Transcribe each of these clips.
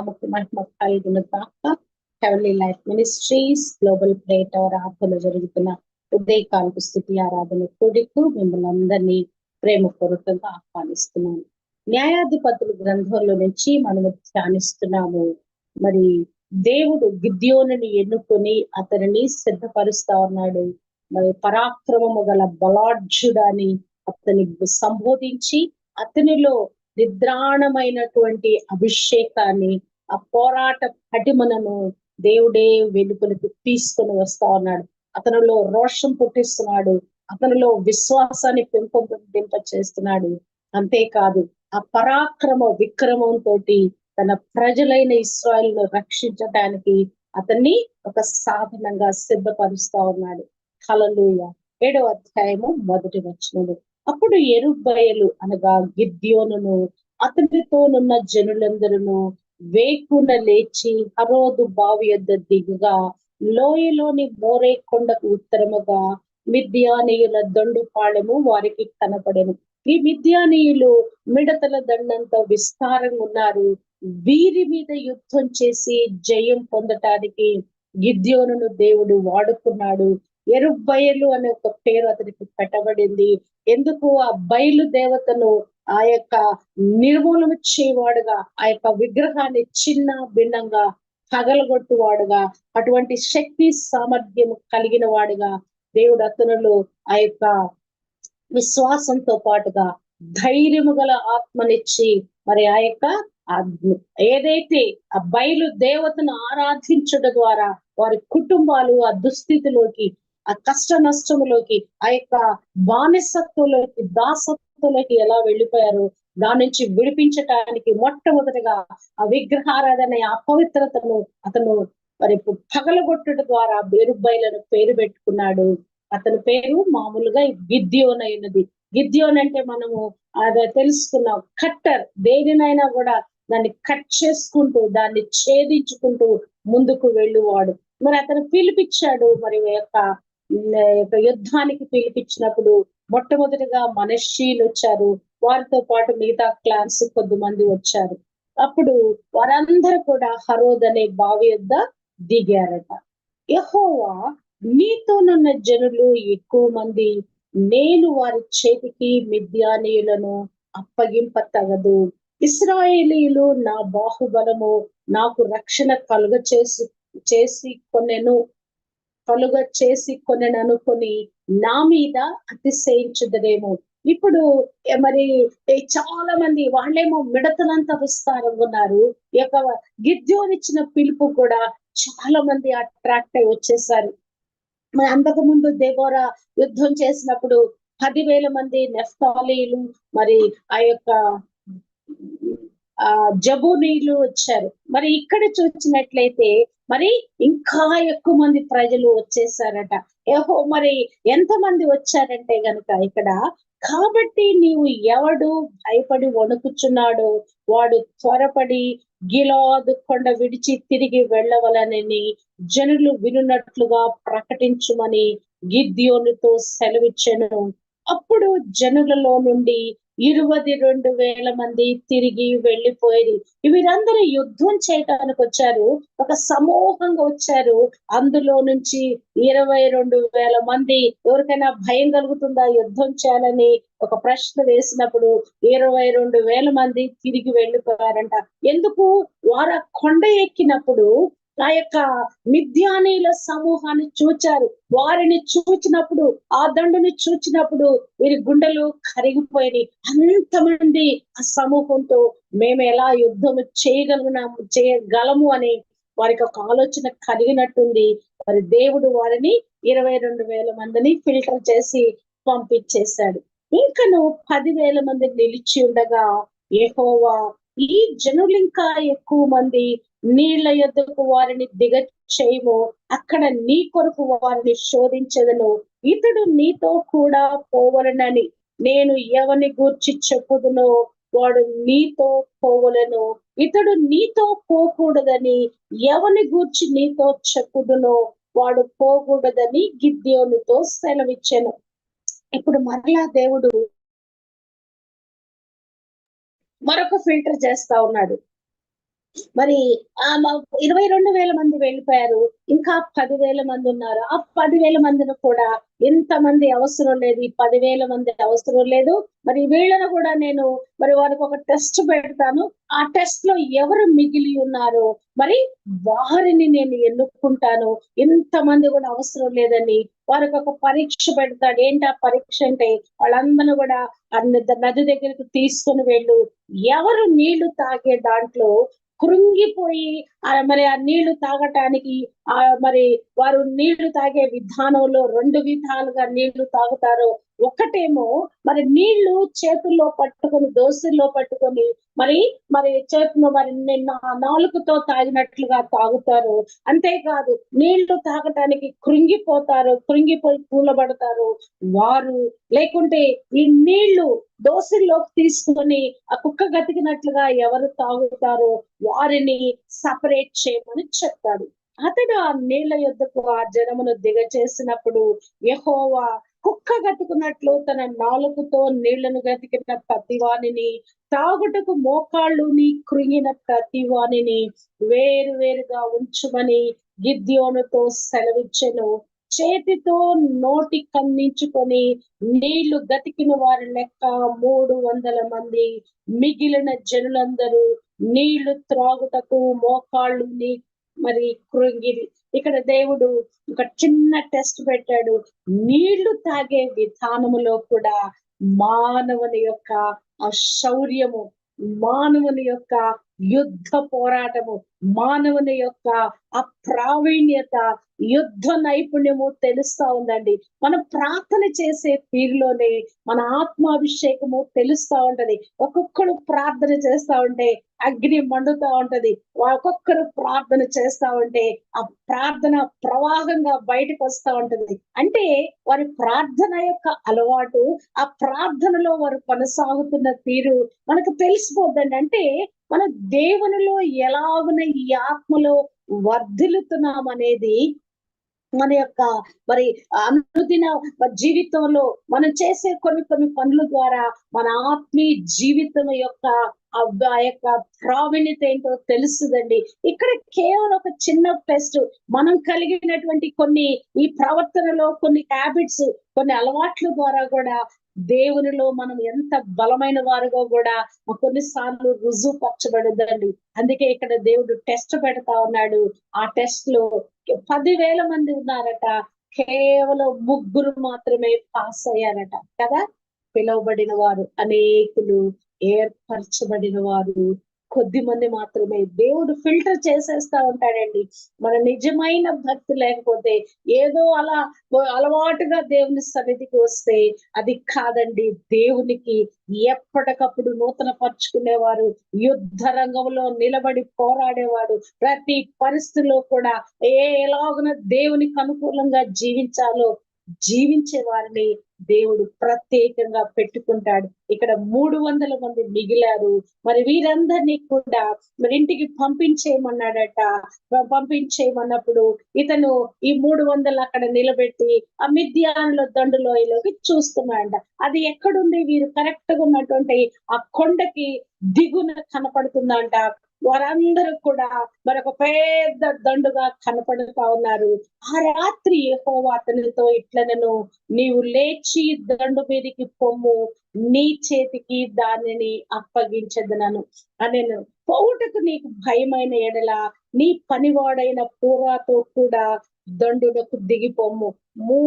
కాబట్టి మహిమ కలుగును కాక heavenly life ministries global plate hour ఆత్మలో జరుగుతున్న ఉదయకాలకు స్థితి ఆరాధన కూడికు మిమ్మల్ని అందరినీ ప్రేమపూర్వకంగా ఆహ్వానిస్తున్నాను. న్యాయాధిపతుల గ్రంథంలో నుంచి మనము ధ్యానిస్తున్నాము. మరి దేవుడు గిద్యోనుని ఎన్నుకొని అతనిని సిద్ధపరుస్తా ఉన్నాడు మరి పరాక్రమము గల బలాఢ్యుడని అతని సంబోధించి అతనిలో నిద్రాణమైనటువంటి అభిషేకాన్ని ఆ పోరాట కఠిమనను దేవుడే వెలుపలికి తీసుకొని వస్తా ఉన్నాడు. అతనిలో రోషం పుట్టిస్తున్నాడు. అతనిలో విశ్వాసాన్ని పెంపొందింప చేస్తున్నాడు అంతేకాదు ఆ పరాక్రమ విక్రమం తోటి తన ప్రజలైన ఇస్రాయల్ను రక్షించడానికి అతన్ని ఒక సాధనంగా సిద్ధపరుస్తా ఉన్నాడు. కలలుయ ఏడవ అధ్యాయము మొదటి వచనము. అప్పుడు ఎరుబయలు అనగా గిద్యోనును అతనితోనున్న జనులందరూ వేకున లేచి హరోదు బావి యొద్ద దిగుగా లోయలోని మోరే కొండకు ఉత్తరముగా మిద్యానీయుల దొండుపాళెము వారికి కనపడెను. ఈ మిద్యానీయులు మిడతల దండంతో విస్తారంగా ఉన్నారు. వీరి మీద యుద్ధం చేసి జయం పొందటానికి గిద్యోనును దేవుడు వాడుకున్నాడు. ఎరుబయలు అనే ఒక పేరు అతనికి పెట్టబడింది. ఎందుకు? ఆ బయలు దేవతను ఆ యొక్క నిర్మూలన చేయవాడుగా ఆ యొక్క విగ్రహాన్ని చిన్న భిన్నంగా పగలగొట్టువాడుగా అటువంటి శక్తి సామర్థ్యం కలిగిన వాడుగా దేవుడు అతనులు ఆ యొక్క విశ్వాసంతో పాటుగా ధైర్యము గల ఆత్మనిచ్చి మరి ఆ యొక్క ఏదైతే ఆ బయలు దేవతను ఆరాధించడం ద్వారా వారి కుటుంబాలు ఆ దుస్థితిలోకి ఆ కష్ట నష్టములోకి ఆ యొక్క బానిసత్వంలోకి దాసత్వంలోకి ఎలా వెళ్ళిపోయారు? దాని నుంచి విడిపించటానికి మొట్టమొదటిగా ఆ విగ్రహారాధన అపవిత్రతను అతను మరి పగలగొట్టుట ద్వారా బేరుబైలను పేరు పెట్టుకున్నాడు. అతని పేరు మామూలుగా గిద్యోన్ అయినది గిద్యోన్ అంటే మనము అది తెలుసుకున్నాం కట్టర్. దేనినైనా కూడా దాన్ని కట్ చేసుకుంటూ దాన్ని ఛేదించుకుంటూ ముందుకు వెళ్ళువాడు. మరి అతను పిలిపించాడు మరి యొక్క యుద్ధానికి పిలిపించినప్పుడు మొట్టమొదటిగా మనషీలు వచ్చారు. వారితో పాటు మిగతా క్లాన్స్ కొద్దిమంది వచ్చారు. అప్పుడు వారందరూ కూడా హరోద్ అనే బావి యొద్ద దిగారట. యహోవా నీతోనున్న జనులు ఎక్కువ మంది నేను వారి చేతికి మిద్యానీయులను అప్పగింప తగదు ఇస్రాయేలీలు నా బాహుబలము నాకు రక్షణ కలుగ చేసి చేసి కొనెను కలుగ చేసి కొననుకొని నా మీద అతిశయించుదరేమో. ఇప్పుడు మరి చాలా మంది వాళ్ళేమో మిడతలంతా విస్తారంగా ఉన్నారు. ఈ యొక్క గిద్యోనిచ్చిన పిలుపు కూడా చాలా మంది అట్రాక్ట్ అయి వచ్చేసారు. మరి అంతకు ముందు దేవోరా యుద్ధం చేసినప్పుడు పదివేల మంది నెఫ్తాలీలు మరి ఆ యొక్క ఆ జబూనీలు వచ్చారు. మరి ఇక్కడ చూసినట్లయితే మరి ఇంకా ఎక్కువ మంది ప్రజలు వచ్చేసారట. ఏహో మరి ఎంత మంది వచ్చారంటే గనుక ఇక్కడ కాబట్టి నీవు ఎవడు భయపడి వణుకుచున్నాడు వాడు త్వరపడి గిలాదు కొండ విడిచి తిరిగి వెళ్ళవలనని జనులు వినున్నట్లుగా ప్రకటించుమని గిద్యోనుతో సెలవిచ్చెను. అప్పుడు జనులలో నుండి ఇరవై రెండు వేల మంది తిరిగి వెళ్ళిపోయి వీరందరూ యుద్ధం చేయటానికి వచ్చారు. ఒక సమూహంగా వచ్చారు. అందులో నుంచి ఇరవై రెండు వేల మంది ఎవరికైనా భయం కలుగుతుందా? యుద్ధం చేయాలని ఒక ప్రశ్న వేసినప్పుడు ఇరవై రెండు వేల మంది తిరిగి వెళ్ళిపోయారంట. ఎందుకు? వారు కొండ ఎక్కినప్పుడు ఆ యొక్క మిథ్యానీల సమూహాన్ని చూచారు. వారిని చూచినప్పుడు ఆ దండుని చూచినప్పుడు వీరి గుండెలు కరిగిపోయినాయి. అంతమంది ఆ సమూహంతో మేము ఎలా యుద్ధం చేయగలుగున్నాము చేయగలము అని వారికి ఒక ఆలోచన కలిగినట్టుంది. మరి దేవుడు వారిని ఇరవై రెండు వేల మందిని ఫిల్టర్ చేసి పంపించేశాడు. ఇంకను పదివేల మంది నిలిచి ఉండగా ఏహోవా ఈ జనులు ఇంకా ఎక్కువ మంది నీళ్ళ యొద్దకు వారిని దిగ చేయము అక్కడ నీ కొరకు వారిని శోధించదను. ఇతడు నీతో కూడా పోవలనని నేను ఎవని గూర్చి చెప్పుదునో? వాడు నీతో పోవలను. ఇతడు నీతో పోకూడదని ఎవని గూర్చి నీతో చెప్పుదునో? వాడు పోకూడదని గిద్యోనుతో సెలవిచ్చాను. ఇప్పుడు మరలా దేవుడు మరొక ఫిల్టర్ చేస్తా ఉన్నాడు. మరి ఆ ఇరవై రెండు వేల మంది వెళ్ళిపోయారు. ఇంకా పదివేల మంది ఉన్నారు. ఆ పదివేల మందిని కూడా ఇంతమంది అవసరం లేదు? ఈ పదివేల మంది అవసరం లేదు. మరి వీళ్ళను కూడా నేను మరి వారికి ఒక టెస్ట్ పెడతాను. ఆ టెస్ట్లో ఎవరు మిగిలి ఉన్నారో మరి వారిని నేను ఎన్నుకుంటాను. ఇంతమంది కూడా అవసరం లేదని వారికి ఒక పరీక్ష పెడతాడు. ఏంటి ఆ పరీక్ష అంటే? వాళ్ళందరూ కూడా నది నది దగ్గరికి తీసుకుని వెళ్ళు. ఎవరు నీళ్ళు తాగే దాంట్లో కృంగిపోయి ఆ మరి ఆ నీళ్ళు తాగటానికి మరి వారు నీళ్ళు తాగే విధానంలో రెండు విధాలుగా నీళ్ళు తాగుతారు ఒకటేమో మరి నీళ్ళు చేతుల్లో పట్టుకొని దోసుల్లో పట్టుకొని మరి మరి చేతులు మరి నిన్న నాలుగుతో తాగినట్లుగా తాగుతారు. అంతేకాదు నీళ్ళు తాగటానికి కృంగిపోతారు కృంగిపోయి కూలబడతారు వారు. లేకుంటే ఈ నీళ్ళు దోసుల్లోకి తీసుకొని ఆ కుక్క గతికినట్లుగా ఎవరు తాగుతారో వారిని సపరేట్ చేయమని చెప్తాడు. అతడు ఆ నీళ్ళ యొద్దకు ఆ జనమును దిగచేసినప్పుడు యహోవా కుక్క గతుకున్నట్లు తన నాలుగుతో నీళ్ళను గతికిన ప్రతివాణిని తాగుటకు మోకాళ్ళుని కృంగిన ప్రతివాణిని వేరు వేరుగా ఉంచుమని గిద్యోనుతో సెలవిచ్చెను. చేతితో నోటి కన్నించుకొని నీళ్ళు గతికిన వారి లెక్క మూడు వందల మంది మిగిలిన జనులందరూ నీళ్ళు త్రాగుటకు మోకాళ్ళుని మరి కృంగిరి. ఇక్కడ దేవుడు ఒక చిన్న టెస్ట్ పెట్టాడు. నీళ్ళు తాగే విధానములో కూడా మానవుని యొక్క ఆ శౌర్యము మానవుని యొక్క యుద్ధ పోరాటము మానవుని యొక్క ఆ ప్రావీణ్యత యుద్ధ నైపుణ్యము తెలుస్తా ఉందండి. మనం ప్రార్థన చేసే తీరులోనే మన ఆత్మాభిషేకము తెలుస్తా ఉంటది. ఒక్కొక్కరు ప్రార్థన చేస్తా ఉంటే అగ్ని మండుతా ఉంటది. ఒక్కొక్కరు ప్రార్థన చేస్తా ఉంటే ఆ ప్రార్థన ప్రవాహంగా బయటకు వస్తా ఉంటది. అంటే వారి ప్రార్థన యొక్క అలవాటు ఆ ప్రార్థనలో వారు కొనసాగుతున్న తీరు మనకు తెలిసిపోద్దండి. అంటే మన దేవునిలో ఎలాగున ఈ ఆత్మలో వర్ధిల్లుతున్నాం అనేది మన యొక్క మరి అనుదిన జీవితంలో మనం చేసే కొన్ని కొన్ని పనుల ద్వారా మన ఆత్మీయ జీవితం యొక్క ఆ ఆ యొక్క ప్రావీణ్యత ఏంటో తెలుస్తుందండి. ఇక్కడ కేవలం ఒక చిన్న టెస్ట్ మనం కలిగినటువంటి కొన్ని ఈ ప్రవర్తనలో కొన్ని హ్యాబిట్స్ కొన్ని అలవాట్ల ద్వారా కూడా దేవునిలో మనం ఎంత బలమైన వారుగా కూడా కొన్నిసార్లు రుజువు పరచబడదండి అందుకే ఇక్కడ దేవుడు టెస్ట్ పెడతా ఉన్నాడు. ఆ టెస్ట్లో పదివేల మంది ఉన్నారట. కేవలం ముగ్గురు మాత్రమే పాస్ అయ్యారట. కదా? పిలువబడిన వారు అనేకులు ఏర్పరచబడిన వారు. కొద్ది మంది మాత్రమే. దేవుడు ఫిల్టర్ చేసేస్తా ఉంటాడండి. మన నిజమైన భక్తి లేకపోతే ఏదో అలా అలవాటుగా దేవుని సన్నిధికి వస్తే అది కాదండి. దేవునికి ఎప్పటికప్పుడు నూతన పరుచుకునేవారు యుద్ధ రంగంలో నిలబడి పోరాడేవాడు ప్రతి పరిస్థితిలో కూడా ఏ ఎలాగున దేవునికి అనుకూలంగా జీవించాలో జీవించే వారిని దేవుడు ప్రత్యేకంగా పెట్టుకుంటాడు. ఇక్కడ మూడు వందల మంది మిగిలారు. మరి వీరందరినీ కూడా మరి ఇంటికి పంపించేయమన్నాడట. పంపించేయమన్నప్పుడు ఇతను ఈ మూడు వందలు అక్కడ నిలబెట్టి ఆ మిద్యాన్లో దండులోయలోకి చూస్తున్నాడంట. అది ఎక్కడుంది? వీరు కరెక్ట్గా ఉన్నటువంటి ఆ కొండకి దిగున కనపడుతుందంట. వారందరూ కూడా మరొక పెద్ద దండుగా కనపడుతా ఉన్నారు. ఆ రాత్రి యెహోవా అతనితో ఇట్లనను నీవు లేచి దండు మీదకి పొమ్ము నీ చేతికి దానిని అప్పగించదనను. అనను పౌటకు నీకు భయమైన ఎడల నీ పనివాడైన పూరాతో కూడా దండునకు దిగిపోము. మూ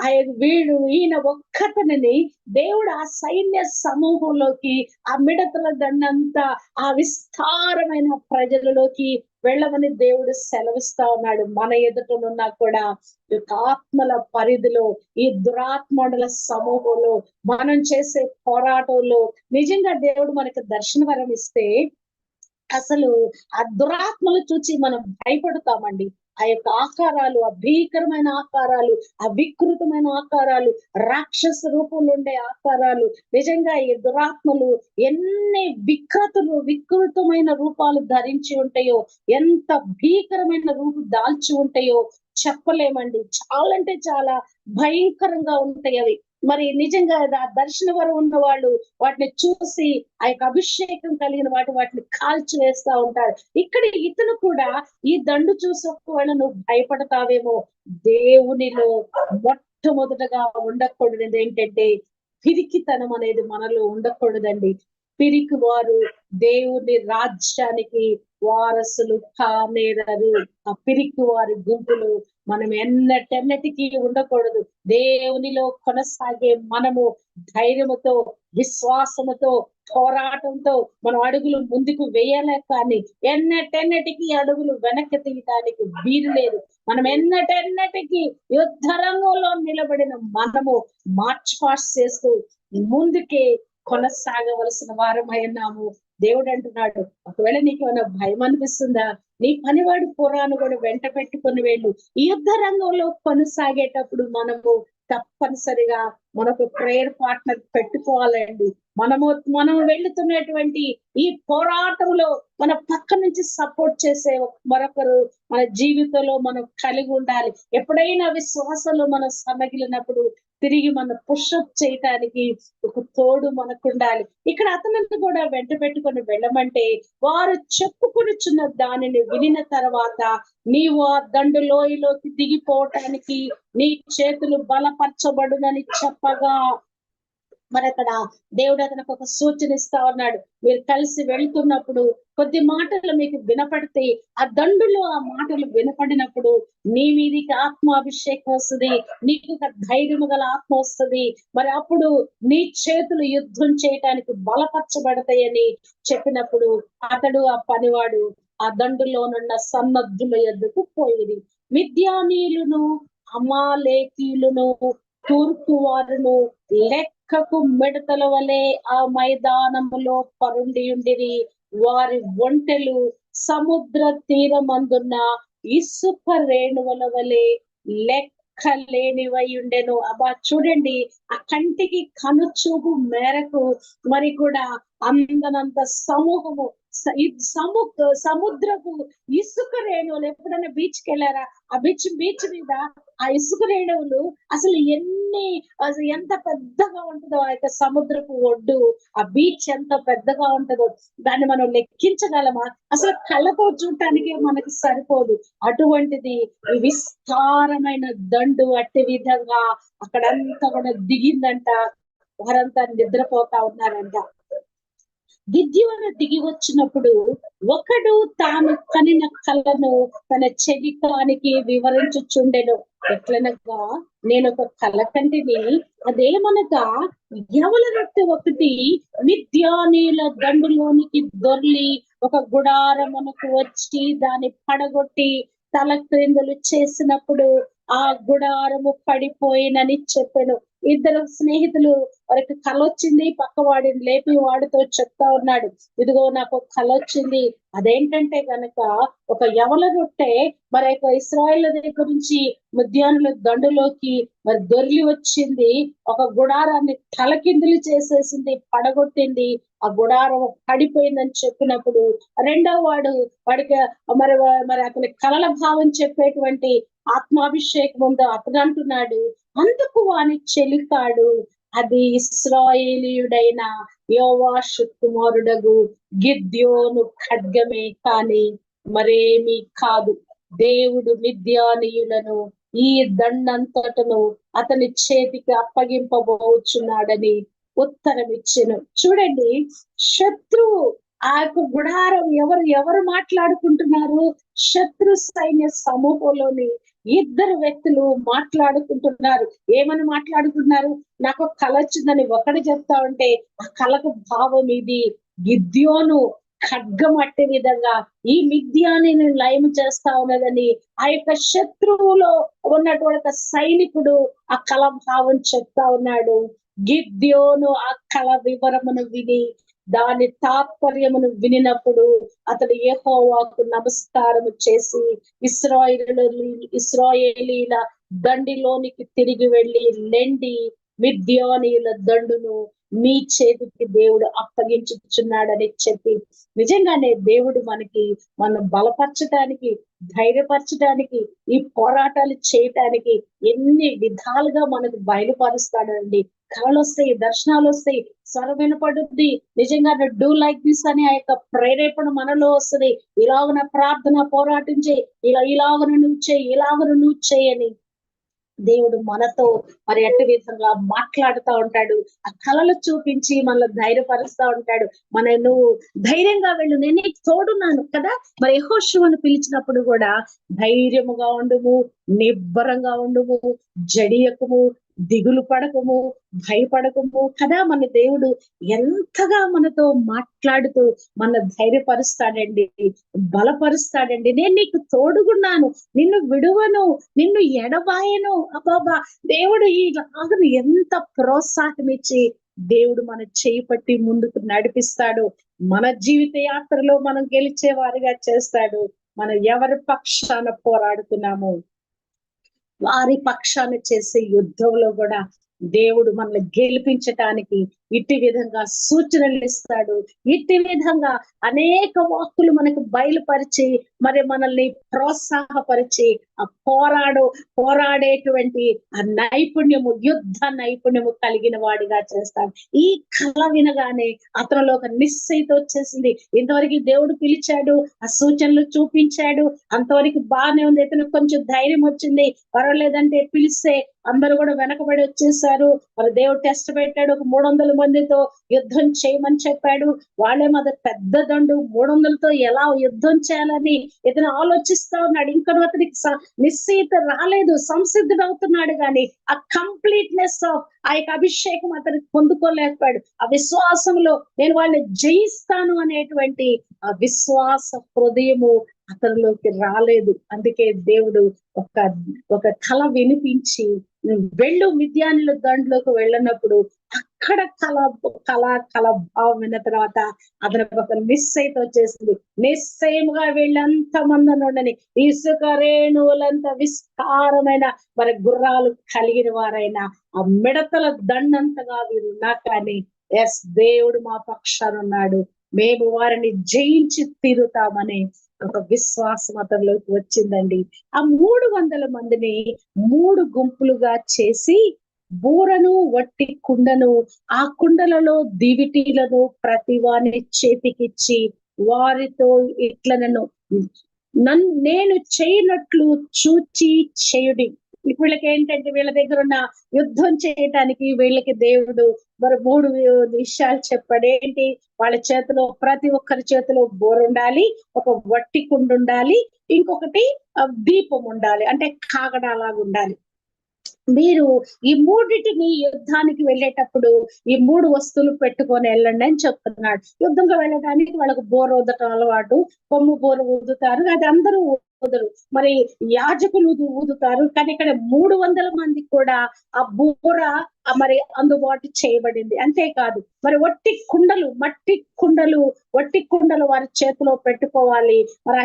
ఆయన వీడు ఈయన ఒక్కతనని దేవుడు ఆ సైన్య సమూహంలోకి ఆ మిడతల దండంతా ఆ విస్తారమైన ప్రజలలోకి వెళ్ళమని దేవుడు సెలవిస్తా ఉన్నాడు. మన ఎదుటనున్నా కూడా ఆత్మల పరిధిలో ఈ దురాత్మల సమూహంలో మనం చేసే పోరాటంలో నిజంగా దేవుడు మనకి దర్శనవరం ఇస్తే అసలు ఆ దురాత్మలు చూచి మనం భయపడతామండి. ఆ యొక్క ఆకారాలు ఆ భీకరమైన ఆకారాలు ఆ వికృతమైన ఆకారాలు రాక్షస రూపంలో ఉండే ఆకారాలు నిజంగా ఈ దురాత్మలు ఎన్ని వికృతులు వికృతమైన రూపాలు ధరించి ఉంటాయో ఎంత భీకరమైన రూపు దాల్చి ఉంటాయో చెప్పలేమండి. చాలా అంటే చాలా భయంకరంగా ఉంటాయి అవి. మరి నిజంగా ఆ దర్శన వరం ఉన్న వాళ్ళు వాటిని చూసి ఆ యొక్క అభిషేకం కలిగిన వాటి వాటిని కాల్చి వేస్తా ఉంటారు. ఇక్కడ ఇతను కూడా ఈ దండు చూసి నువ్వు భయపడతావేమో దేవునిలో మొట్టమొదటగా ఉండకూడదు ఏంటంటే పిరికితనం అనేది మనలో ఉండకూడదండి. పిరికి వారు దేవుని రాజ్యానికి వారసులు కానేరారు. ఆ పిరికి వారి గుంపులు మనం ఎన్నటెన్నటికీ ఉండకూడదు. దేవునిలో కొనసాగే మనము ధైర్యముతో విశ్వాసముతో పోరాటంతో మనం అడుగులు ముందుకు వేయాలే కానీ ఎన్నటెన్నటికి అడుగులు వెనక్కి తీయటానికి వీలు లేదు. మనం ఎన్నటెన్నటికి యుద్ధ రంగంలో నిలబడిన మనము మార్చ్ పాస్ చేస్తూ ముందుకే కొనసాగవలసిన వారమైనాము దేవుడు అంటున్నాడు ఒకవేళ నీకు ఏమైనా భయం అనిపిస్తుందా? నీ పనివాడు పురాను కూడా వెంట పెట్టుకుని వెళ్ళు. ఈ యుద్ధ రంగంలో కొనసాగేటప్పుడు మనము తప్పనిసరిగా మనకు ప్రేయర్ పార్ట్నర్ పెట్టుకోవాలండి. మనము మనం వెళ్తున్నటువంటి ఈ పోరాటంలో మన పక్క నుంచి సపోర్ట్ చేసే మరొకరు మన జీవితంలో మనం కలిగి ఉండాలి. ఎప్పుడైనా విశ్వాసంలో మనం సమగిలినప్పుడు తిరిగి మన పుషప్ చేయటానికి ఒక తోడు మనకు ఉండాలి ఇక్కడ అతనిని కూడా వెంట పెట్టుకొని వెళ్ళమంటే వారు చెప్పుకొనిచున్న దానిని వినిన తర్వాత నీవు ఆ దండు లోయలోకి దిగిపోవటానికి నీ చేతులు బలపరచబడునని చెప్పగా మరి అక్కడ దేవుడు అతనికి ఒక సూచన ఇస్తా ఉన్నాడు. మీరు కలిసి వెళ్తున్నప్పుడు కొద్ది మాటలు మీకు వినపడితే ఆ దండులో ఆ మాటలు వినపడినప్పుడు నీ మీదికి ఆత్మాభిషేకం వస్తుంది నీకు ఒక ధైర్యం గల ఆత్మ వస్తుంది. మరి అప్పుడు నీ చేతులు యుద్ధం చేయటానికి బలపరచబడతాయని చెప్పినప్పుడు అతడు ఆ పనివాడు ఆ దండులోనున్న సన్నద్ధుల ఎద్దుకు పోయేది. మిద్యానీయులను అమాలేకీయులను తూర్పు వారును లెక్కకు మిడతల వలె ఆ మైదానములో పరుండి ఉండిరి. వారి ఒంటెలు సముద్ర తీరమందున్న ఇసుక రేణువుల వలె లెక్క లేనివై ఉండెను. అబ్బా చూడండి ఆ కంటికి కనుచూపు మేరకు మరి కూడా అందనంత సమూహము సము సముద్రపు ఇసుక రేణువులు ఎప్పుడైనా బీచ్కి వెళ్ళారా? ఆ బీచ్ బీచ్ మీద ఆ ఇసుక రేణువులు అసలు ఎన్ని ఎంత పెద్దగా ఉంటుందో ఆ యొక్క సముద్రపు ఒడ్డు ఆ బీచ్ ఎంత పెద్దగా ఉంటుందో దాన్ని మనం లెక్కించగలమా? అసలు కళ్ళతో చూడటానికి మనకి సరిపోదు. అటువంటిది విస్తారమైన దండు అట్టి విధంగా అక్కడంతా కూడా దిగిందంట. వారంతా నిద్రపోతా ఉన్నారంట. గిద్యోను దిగి వచ్చినప్పుడు ఒకడు తాను కనిన కళను తన చెవికానికి వివరించుచుండెను. ఎట్లనగా నేను ఒక కళ కంటిని అదేమనగా ఎవలనట్టు ఒకటి మిద్యానీల దండులోనికి దొర్లి ఒక గుడారమునకు వచ్చి దాన్ని పడగొట్టి తల క్రిందలు చేసినప్పుడు ఆ గుడారము పడిపోయినని చెప్పాను. ఇద్దరు స్నేహితులు వారికి కళ వచ్చింది పక్కవాడిని లేపి వాడితో చెప్తా ఉన్నాడు. ఇదిగో నాకు కళ వచ్చింది. అదేంటంటే గనక ఒక యవల రొట్టె మరి యొక్క ఇస్రాయల్ దగ్గర నుంచి ముద్యానుల దండులోకి మరి దొరికి వచ్చింది. ఒక గుడారాన్ని తలకిందులు చేసేసింది పడగొట్టింది. ఆ గుడారం పడిపోయిందని చెప్పినప్పుడు రెండో వాడు వాడికి మరి మరి అతని కలల భావం చెప్పేటువంటి ఆత్మాభిషేకం ఉందో అతను అంటున్నాడు అందుకు వాని చెలికాడు అది ఇస్రాయేలీయుడైన యోవాషు కుమారుడగు గిద్యోను ఖడ్గమే కాని మరేమీ కాదు. దేవుడు మిద్యానీయులను ఈ దండంతటను అతని చేతికి అప్పగింపబోచున్నాడని ఉత్తరం ఇచ్చాను చూడండి శత్రువు ఆ యొక్క గుడారం ఎవరు ఎవరు మాట్లాడుకుంటున్నారు? శత్రు సైన్య సమూహంలోని ఇద్దరు వ్యక్తులు మాట్లాడుకుంటున్నారు. ఏమని మాట్లాడుకుంటున్నారు నాకు కళ వచ్చిందని ఒకటి చెప్తా ఉంటే ఆ కళకు భావం ఇది. గిద్యోను ఖడ్గం అట్టే విధంగా ఈ మిథ్యాన్ని లయం చేస్తా ఉన్నదని ఆ యొక్క శత్రువులో ఉన్నటువంటి ఒక సైనికుడు ఆ కళ భావం చెప్తా ఉన్నాడు. గిద్యోను ఆ కళ వివరమును విని దాని తాత్పర్యమును వినినప్పుడు అతడు ఏహోవాకు నమస్కారము చేసి ఇస్రాయేలు ఇస్రాయేలీల దండిలోనికి తిరిగి వెళ్ళి లెండి మిద్యానీయుల దండును మీ చేతికి దేవుడు అప్పగించుచున్నాడని చెప్పి నిజంగానే దేవుడు మనకి మనం బలపరచటానికి ధైర్యపరచడానికి ఈ పోరాటాలు చేయటానికి ఎన్ని విధాలుగా మనకు బయలుపరుస్తాడండి. కళలు వస్తాయి దర్శనాలు వస్తాయి స్వరం వినపడుద్ది. నిజంగా డూ లైక్ దిస్ అనే ఆ యొక్క ప్రేరేపణ మనలో వస్తుంది. ఇలాగన ప్రార్థన పోరాటం చేయి ఇలా ఇలాగను నువ్వు చేయి ఇలాగను నువ్వు చేయని దేవుడు మనతో మరి ఎట్టి విధంగా మాట్లాడుతూ ఉంటాడు. ఆ కళలు చూపించి మనల్ని ధైర్యపరుస్తూ ఉంటాడు. మన నువ్వు ధైర్యంగా వెళ్ళు. నేను తోడున్నాను కదా? మరి యహోశివను పిలిచినప్పుడు కూడా ధైర్యముగా ఉండుము నిబ్బరంగా ఉండుము జడియకము దిగులు పడకము భయపడకము. కదా మన దేవుడు ఎంతగా మనతో మాట్లాడుతూ మన ధైర్యపరుస్తాడండి బలపరుస్తాడండి. నేను నీకు తోడుగున్నాను నిన్ను విడువను నిన్ను ఎడబాయను. అబాబా దేవుడు ఈ లాగను ఎంత ప్రోత్సాహం ఇచ్చి దేవుడు మన చేయి పట్టి ముందుకు నడిపిస్తాడు. మన జీవిత యాత్రలో మనం గెలిచే వారిగా చేస్తాడు. మనం ఎవరి పక్షాన పోరాడుతున్నాము? వారి పక్షాన చేసే యుద్ధంలో కూడా దేవుడు మనల్ని గెలిపించటానికి ఇట్టి విధంగా సూచనలు ఇస్తాడు. ఇట్టి విధంగా అనేక వాక్కులు మనకు బయలుపరిచి మరి మనల్ని ప్రోత్సాహపరిచి ఆ పోరాడు పోరాడేటువంటి ఆ నైపుణ్యము యుద్ధ నైపుణ్యము కలిగిన వాడిగా చేస్తాడు. ఈ కళ వినగానే అతనిలో ఒక నిశ్చయిత వచ్చేసింది. ఇంతవరకు దేవుడు పిలిచాడు ఆ సూచనలు చూపించాడు అంతవరకు బాగానే ఉంది. ఇతను కొంచెం ధైర్యం వచ్చింది. పర్వాలేదంటే పిలిస్తే అందరూ కూడా వెనకబడి వచ్చేసారు. మరి దేవుడు టెస్ట్ పెట్టాడు ఒక మూడు వందల మందితో యుద్ధం చేయమని చెప్పాడు. వాళ్ళేమో అది పెద్ద దండు మూడు వందలతో ఎలా యుద్ధం చేయాలని ఇతను ఆలోచిస్తా ఉన్నాడు. ఇంకా అతనికి నిశ్చయిత రాలేదు సంసిద్ధుడు అవుతున్నాడు కానీ ఆ కంప్లీట్నెస్ ఆఫ్ ఆ యొక్క అభిషేకం అతనికి పొందుకోలేకపోయాడు. ఆ విశ్వాసంలో నేను వాళ్ళని జయిస్తాను అనేటువంటి ఆ విశ్వాస హృదయము అతనిలోకి రాలేదు. అందుకే దేవుడు ఒక ఒక కళ వినిపించి వెళ్ళు మిద్యానుల దండ్లోకి వెళ్ళినప్పుడు ఆ కళ కళ కళ భావం అయిన తర్వాత అతను ఒక నిశ్చయిత వచ్చేసింది నిశ్చయముగా వీళ్ళంత మంది ఉండని ఇసుక రేణువులంత విస్తారమైన మరి గుర్రాలు కలిగిన వారైనా ఆ మిడతల దండంతగా వీరున్నా కానీ ఎస్ దేవుడు మా పక్షాన ఉన్నాడు మేము వారిని జయించి తీరుతామని ఒక విశ్వాసం అతనిలోకి వచ్చిందండి. ఆ మూడు వందల మందిని మూడు గుంపులుగా చేసి బూరను వట్టి కుండను ఆ కుండలలో దివిటీలను ప్రతి వాని చేతికిచ్చి వారితో ఇట్లనను నన్ను నేను చేయనట్లు చూచి చేయుడి. వీళ్ళకి ఏంటంటే వీళ్ళ దగ్గర ఉన్న యుద్ధం చేయటానికి వీళ్ళకి దేవుడు మరి మూడు విషయాలు చెప్పాడు. ఏంటి? వాళ్ళ చేతిలో ప్రతి ఒక్కరి చేతిలో బోర్ ఉండాలి ఒక వట్టి కుండు ఉండాలి ఇంకొకటి దీపం ఉండాలి. అంటే కాగడాలాగా ఉండాలి. మీరు ఈ మూడిటిని యుద్ధానికి వెళ్ళేటప్పుడు ఈ మూడు వస్తువులు పెట్టుకొని వెళ్ళండి అని చెప్తున్నాడు. యుద్ధంగా వెళ్ళడానికి వాళ్ళకు బోర్ ఊదటం అలవాటు కొమ్ము బోరు ఊదుతారు అది అందరూ ఊదరు మరి యాజకులు ఊదుతారు కానీ ఇక్కడ మూడు వందల మంది కూడా ఆ బూర మరి అందుబాటు చేయబడింది. అంతేకాదు మరి వట్టి కుండలు మట్టి కుండలు వట్టి కుండలు వారి చేతిలో పెట్టుకోవాలి. మరి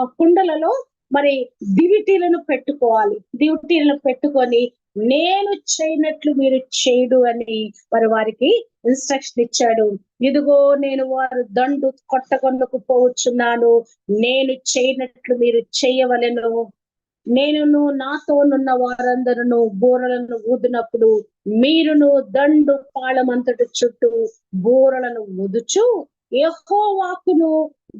ఆ కుండలలో మరి దివిటీలను పెట్టుకోవాలి. దివిటీలను పెట్టుకొని నేను చేయనట్లు మీరు చేయడు అని మరి వారికి ఇన్స్ట్రక్షన్ ఇచ్చాడు. ఇదిగో నేను వారు దండు కొట్టకొండకు పోవచ్చున్నాను నేను చేయనట్లు మీరు చేయవలెను. నేనును నాతోనున్న వారందరూ బూరలను ఊదినప్పుడు మీరును దండు పాళమంతటి చుట్టూ బూరలను ఊదుచు. యహోవాకును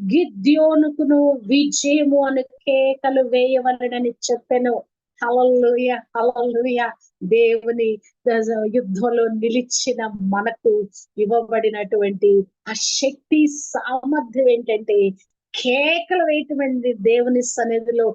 గిద్యోనుకును విజయము అని కేకలు వేయవలనని చెప్పాను. Hallelujah hallelujah. దేవుని యుద్ధంలో నిలిచిన మనకు ఇవ్వబడినటువంటి ఆ శక్తి సామర్థ్యం ఏంటంటే కేకలు వేయటమండి దేవుని సన్నిధిలో.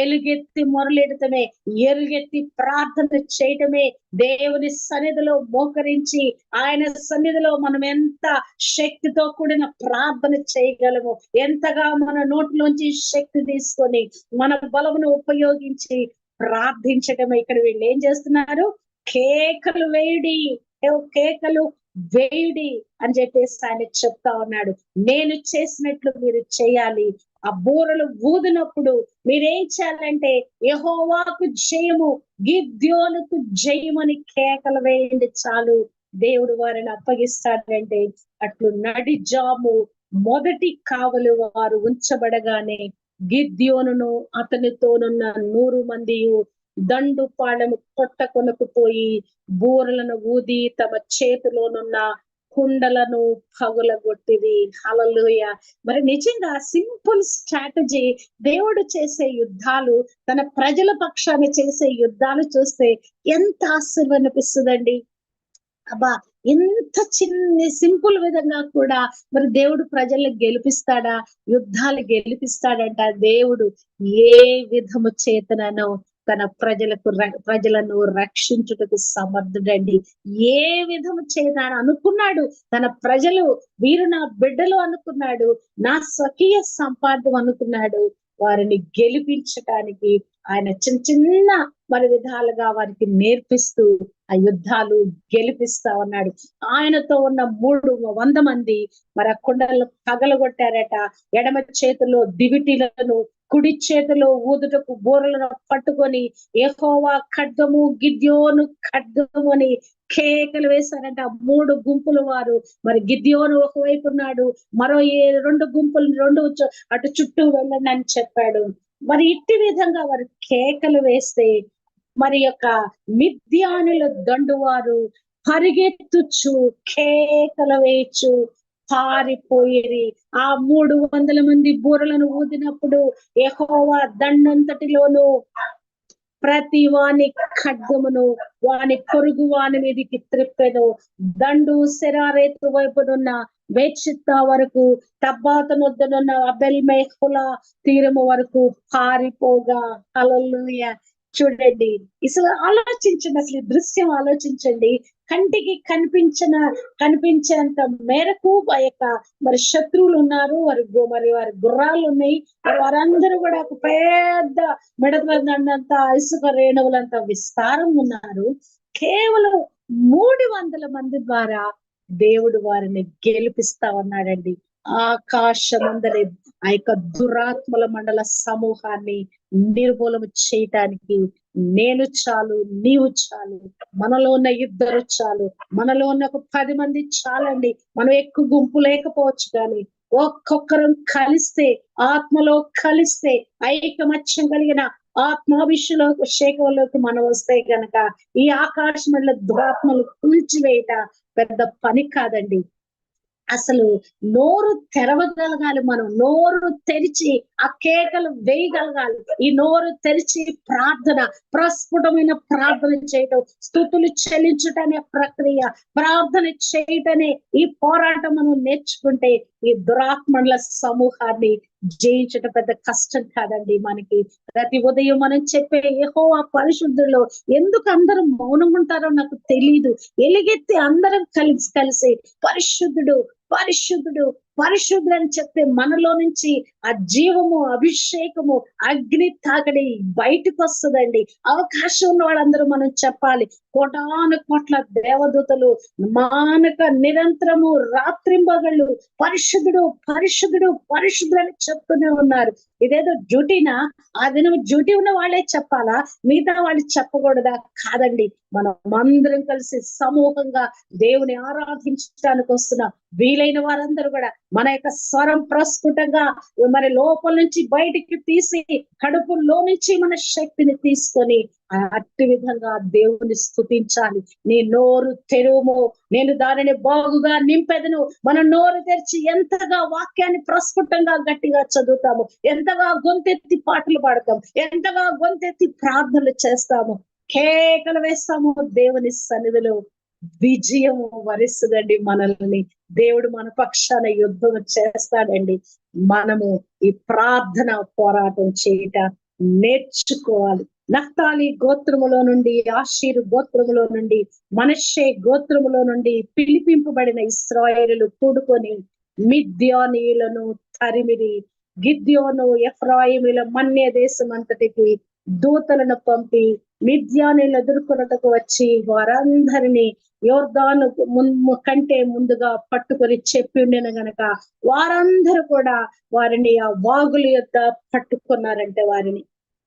ఎలుగెత్తి మొరలెడటమే ఎలుగెత్తి ప్రార్థన చేయటమే దేవుని సన్నిధిలో మోకరించి ఆయన సన్నిధిలో మనం ఎంత శక్తితో కూడిన ప్రార్థన చేయగలము ఎంతగా మన నోట్లోంచి శక్తి తీసుకొని మన బలమును ఉపయోగించి ప్రార్థించటమే. ఇక్కడ వీళ్ళు ఏం చేస్తున్నారు? కేకలు వేయుడి ఏ కేకలు వేయుడి అని చెప్పేసి ఆయన చెప్తా ఉన్నాడు. నేను చేసినట్లు మీరు చేయాలి. ఆ బూరలు ఊదినప్పుడు మీరేం చేయాలంటే యహోవాకు జయము గిద్యోనుకు జయమని కేకలు వేయండి చాలు. దేవుడు వారిని అప్పగిస్తాడంటే అట్లు నడి జాము మొదటి కావలు వారు ఉంచబడగానే గిద్యోనును అతనితోనున్న నూరు మంది దండు పాళము కొట్టకొనకు కొనుకుపోయి బూరలను ఊది తమ చేతిలోనున్న కుండలను పగులగొట్టిది. హలలుయ మరి నిజంగా సింపుల్ స్ట్రాటజీ దేవుడు చేసే యుద్ధాలు తన ప్రజల పక్షాన్ని చేసే యుద్ధాలు చూస్తే ఎంత ఆశ్చర్యం అనిపిస్తుందండి. అబ్బా ఇంత చిన్న సింపుల్ విధంగా కూడా మరి దేవుడు ప్రజల్ని గెలిపిస్తాడా యుద్ధాలు గెలిపిస్తాడంట దేవుడు. ఏ విధము చేతనను తన ప్రజలకు ప్రజలను రక్షించుటకు సమర్థుడండి. ఏ విధము చేయాలని అనుకున్నాడు తన ప్రజలు వీరు నా బిడ్డలు అనుకున్నాడు నా స్వకీయ సంపాదం అనుకున్నాడు వారిని గెలిపించటానికి ఆయన చిన్న చిన్న మరి విధాలుగా వారికి నేర్పిస్తూ ఆ యుద్ధాలు గెలిపిస్తా ఉన్నాడు. ఆయనతో ఉన్న మూడు వంద మంది మరి ఆ కొండలను పగలగొట్టారట. ఎడమ చేతిలో దివిటీలను కుడి చేతిలో ఊదుటకు బోరలను పట్టుకొని ఎహోవా ఖడ్గము గిద్యోను ఖడ్గము అని కేకలు వేశారంట. మూడు గుంపుల వారు. మరి గిద్యోను ఒకవైపు ఉన్నాడు. మరో ఏ రెండు గుంపులు రెండు అటు చుట్టూ వెళ్ళండి అని చెప్పాడు. మరి ఇట్టి విధంగా వారు కేకలు వేస్తే మరి యొక్క మిథ్యానుల దండువారు పరిగెత్తుచు కేకలు వేయచ్చు పారిపోయేది ఆ మూడు వందల మంది బూరలను ఊదినప్పుడు ఎహోవా దండంతటిలోను ప్రతి వాని ఖడ్గమును వాని పొరుగు వాని మీదకి త్రిప్పెను. దండు శరారేతు వైపునున్న వేచిత్తా వరకు తబ్బాత వద్దనున్న అబెల్ మేహుల తీరము వరకు పారిపోగా. అలల్లుయ చూడండి. ఇసలు ఆలోచించండి. అసలు ఈ దృశ్యం ఆలోచించండి. కంటికి కనిపించిన కనిపించేంత మేరకు ఆ యొక్క మరి శత్రువులు ఉన్నారు. వారి మరి వారి గుర్రాలు ఉన్నాయి. వారందరూ కూడా ఒక పెద్ద మెడదండంత ఇసుక రేణువులంత విస్తారం ఉన్నారు. కేవలం మూడు వందల మంది ద్వారా దేవుడు వారిని గెలిపిస్తా ఉన్నాడండి. ఆకాశమందరి ఆ యొక్క దురాత్మల మండల సమూహాన్ని నిర్మూలన చేయటానికి నేను చాలు నీవు చాలు మనలో ఉన్న ఇద్దరు చాలు మనలో ఉన్న ఒక పది మంది చాలండి. మనం ఎక్కువ గుంపు లేకపోవచ్చు కానీ ఒక్కొక్కరం కలిస్తే ఆత్మలో కలిస్తే ఐకమత్యం కలిగిన ఆత్మాభిషలో శేఖంలోకి మనం వస్తే గనక ఈ ఆకాశంలో దురాత్మలు కూల్చివేయట పెద్ద పని కాదండి. అసలు నోరు తెరవగలగాలి మనం. నోరు తెరిచి ఆ కేకలు వేయగలగాలి. ఈ నోరు తెరిచి ప్రార్థన ప్రస్ఫుటమైన ప్రార్థన చేయటం స్థుతులు చెల్లించటనే ప్రక్రియ ప్రార్థన చేయటనే ఈ పోరాటం మనం నేర్చుకుంటే ఈ దురాత్మల సమూహాన్ని జయించటం పెద్ద కష్టం కాదండి మనకి. ప్రతి ఉదయం మనం చెప్పే ఏహో ఆ పరిశుద్ధుల్లో ఎందుకు అందరూ మౌనం ఉంటారో నాకు తెలియదు ఎలిగెత్తి అందరం కలిసి కలిసి పరిశుద్ధుడు పరిశుద్ధుడు పరిశుద్ధుడు అని చెప్తే మనలో నుంచి ఆ జీవము అభిషేకము అగ్ని తాకడి బయటకు వస్తుందండి. అవకాశం ఉన్న వాళ్ళందరూ మనం చెప్పాలి. కోటాను కోట్ల దేవదూతలు మానక నిరంతరము రాత్రింబగళ్ళు పరిశుద్ధుడు పరిశుద్ధుడు పరిశుద్ధుడు అని చెప్తూనే ఉన్నారు. ఇదేదో డ్యూటీనా? ఆ దినం డ్యూటీ ఉన్న వాళ్ళే చెప్పాలా? మిగతా వాళ్ళు చెప్పకూడదా? కాదండి. మనం అందరం కలిసి సమూహంగా దేవుని ఆరాధించడానికి వస్తున్నాం వీలైన వారందరూ కూడా మన యొక్క స్వరం ప్రస్ఫుటంగా మరి లోపల నుంచి బయటికి తీసి కడుపులో నుంచి మన శక్తిని తీసుకొని అట్టి విధంగా దేవుని స్థుతించాలి నీ నోరు తెరువుము నేను దానిని బాగుగా నింపెదను. మన నోరు తెరిచి ఎంతగా వాక్యాన్ని ప్రస్ఫుటంగా గట్టిగా చదువుతాము. ఎంతగా గొంతెత్తి పాటలు పాడతాం ఎంతగా గొంతెత్తి ప్రార్థనలు చేస్తాము. కేకలు వేస్తాము దేవుని సన్నిధిలో. విజయం వరిస్తుందండి మనల్ని. దేవుడు మన పక్షాన యుద్ధం చేస్తాడండి. మనము ఈ ప్రార్థన పోరాటం చేయట నేర్చుకోవాలి. నక్తాలి గోత్రములో నుండి ఆశీరు గోత్రములో నుండి మనషే గోత్రములో నుండి పిలిపింపబడిన ఇస్రాయేలు కూడుకొని మిద్యానీయులను తరిమిరి గిద్యోను ఎఫ్రాయిముల మన్య దేశం అంతటికి దూతలను పంపి మిథ్యాన్ని ఎదుర్కొనటకు వచ్చి వారందరినీ యోర్ధాను ముందు కంటే ముందుగా పట్టుకొని చెప్పి ఉండిన గనక వారందరూ కూడా వారిని ఆ వాగుల యొక్క పట్టుకున్నారంటే వారిని.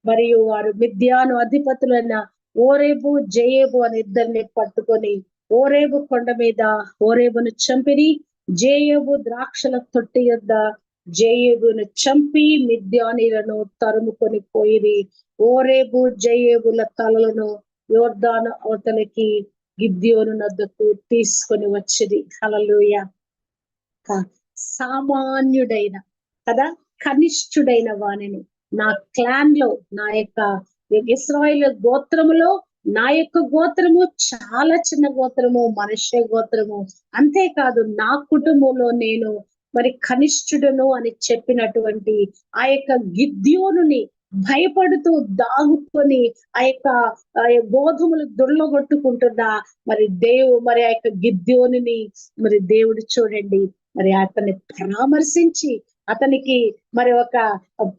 మరియు వారు మిద్యాను అధిపతులైన ఓరేబు జయేబు అని ఇద్దరిని పట్టుకొని ఓరేబు కొండ మీద ఓరేబును చంపిరి జేయబు ద్రాక్షల తొట్టి యొద్ద జయేబును చంపి మిద్యానీలను తరుముకొని పోయి ఓరేబు జయేబుల తలలను యోర్దాను అవతలకి గిద్యోను నద్దకు తీసుకొని వచ్చింది హలలుయ సామాన్యుడైన కదా కనిష్ఠుడైన వాణిని నా క్లాన్లో నా యొక్క ఇస్రాయిల్ గోత్రములో నా యొక్క గోత్రము చాలా చిన్న గోత్రము మనుష్య గోత్రము. అంతేకాదు నా కుటుంబంలో నేను మరి కనిష్ఠుడను అని చెప్పినటువంటి ఆ యొక్క గిద్యోనుని భయపడుతూ దాగుకొని ఆ యొక్క గోధుమలు దొల్లగొట్టుకుంటున్న మరి దేవు మరి ఆ యొక్క గిద్యోని మరి దేవుడు చూడండి. మరి అతన్ని పరామర్శించి అతనికి మరి ఒక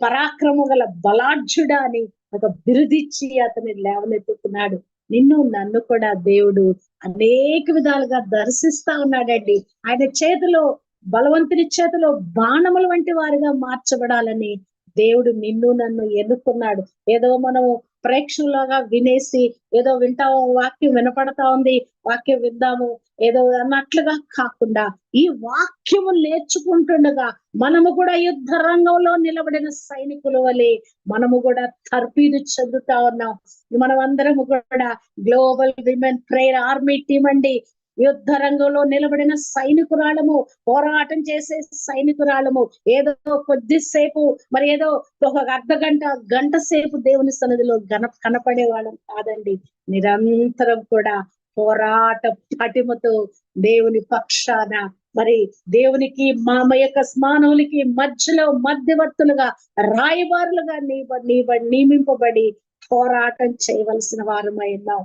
పరాక్రమ గల బలాఢ్యుడా అని ఒక బిరుదిచ్చి అతని లేవనెత్తుకున్నాడు. నిన్ను నన్ను కూడా దేవుడు అనేక విధాలుగా దర్శిస్తా ఉన్నాడండి. ఆయన చేతిలో బలవంతుని చేతిలో బాణముల వంటి వారిగా మార్చబడాలని దేవుడు నిన్ను నన్ను ఎన్నుకున్నాడు. ఏదో మనము ప్రేక్షకులాగా వినేసి ఏదో వింటాము వాక్యం వినపడతా ఉంది వాక్యం విందాము ఏదో అన్నట్లుగా కాకుండా ఈ వాక్యము నేర్చుకుంటుండగా మనము కూడా యుద్ధ రంగంలో నిలబడిన సైనికుల వలె మనము కూడా తర్పీదు చెందుతా ఉన్నాం. మనం అందరము కూడా global women prayer army team అండి యుద్ధ రంగంలో నిలబడిన సైనికురాలము పోరాటం చేసే సైనికురాలము ఏదో కొద్దిసేపు మరి ఏదో ఒక అర్ధ గంట గంట సేపు దేవుని సన్నిధిలో గన కనపడే వాళ్ళం కాదండి. నిరంతరం కూడా పోరాట పటిమతో దేవుని పక్షాన మరి దేవునికి మా యొక్క స్మానవులకి మధ్యలో మధ్యవర్తులుగా రాయబారులుగా నీబ నీబ నియమింపబడి పోరాటం చేయవలసిన వారమై ఉన్నాం.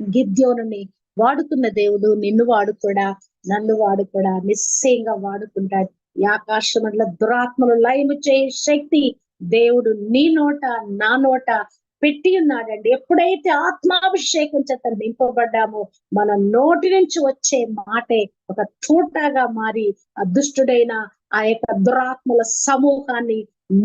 గిద్యోనుని వాడుతున్న దేవుడు నిన్ను వాడు కూడా నన్ను వాడు కూడా నిశ్చయంగా వాడుకుంటాడు. ఈ ఆకాశమంలో దురాత్మలు లయము చేయ శక్తి దేవుడు నీ నోట నా నోట పెట్టి ఉన్నాడండి. ఎప్పుడైతే ఆత్మాభిషేకం చేత నింపబడ్డామో మన నోటి నుంచి వచ్చే మాటే ఒక తోటగా మారి అదృష్టుడైన ఆ యొక్క దురాత్మల సమూహాన్ని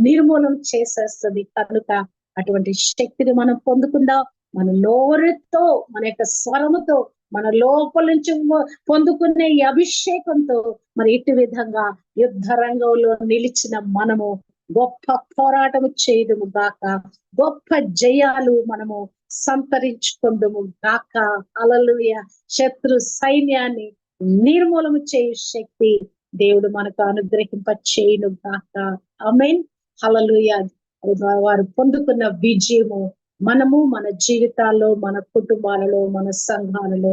నిర్మూలన చేసేస్తుంది. కనుక అటువంటి శక్తిని మనం పొందుకుందాం. మన నోరుతో మన యొక్క స్వరముతో మన లోపల నుంచి పొందుకునే ఈ అభిషేకంతో మరి ఇటు విధంగా యుద్ధ రంగంలో నిలిచిన మనము గొప్ప పోరాటము చేయడము గాక. గొప్ప జయాలు మనము సంతరించుకుందము గాక. అలలుయ శత్రు సైన్యాన్ని నిర్మూలము చేయు శక్తి దేవుడు మనకు అనుగ్రహింప చేయను గాక అమెన్ హలలుయ వారు పొందుకున్న విజయము మనము మన జీవితాల్లో మన కుటుంబాలలో మన సంఘాలలో